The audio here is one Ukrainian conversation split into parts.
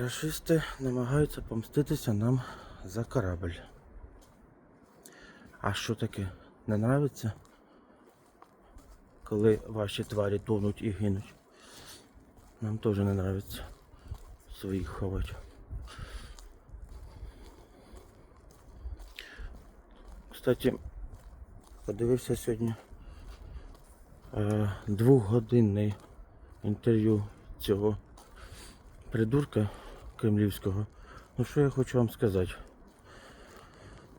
Рашисти намагаються помститися нам за корабль. А що таке? Не нравиться? Коли ваші тварі тонуть і гинуть. Нам теж не нравиться своїх ховати. Кстати, подивився сьогодні е, двохгодинне інтерв'ю цього придурка кремлівського. Ну що я хочу вам сказати?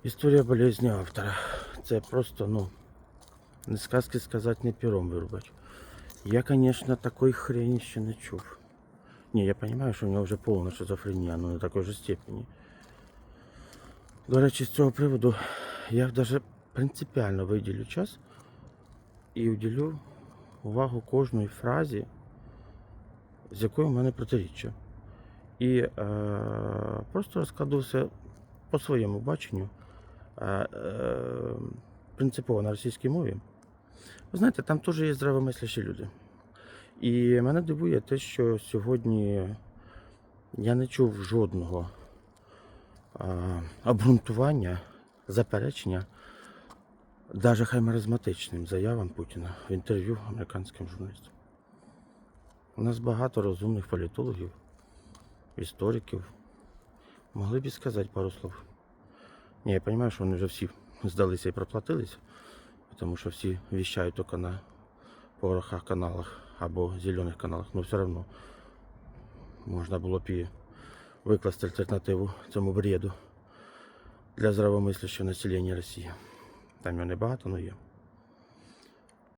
Історія болезні автора. Це просто, ну, не сказки сказати, не пером вирубати. Я, конечно, такой хрені ще не чув. Не, я понимаю, що у нього вже повна шизофренія, але не такої ж степені. До речі, з цього приводу я навіть принципіально виділю час і уділю увагу кожної фразі, з якою в мене протиріччя. І е, просто розкладу все по своєму баченню е, е, принципово на російській мові. Ви знаєте, там теж є здравомислящі люди. І мене дивує те, що сьогодні я не чув жодного а, обґрунтування, заперечення, навіть хай заявам Путіна в інтерв'ю американським журналістам. У нас багато розумних політологів, істориків. Могли б і сказати пару слов. Ні, я розумію, що вони вже всі здалися і проплатились, тому що всі віщають тільки на порохах каналах або зелених каналах, але все одно можна було б і викласти альтернативу цьому бреду для здравомислящого населення Росії. Там його небагато, але є.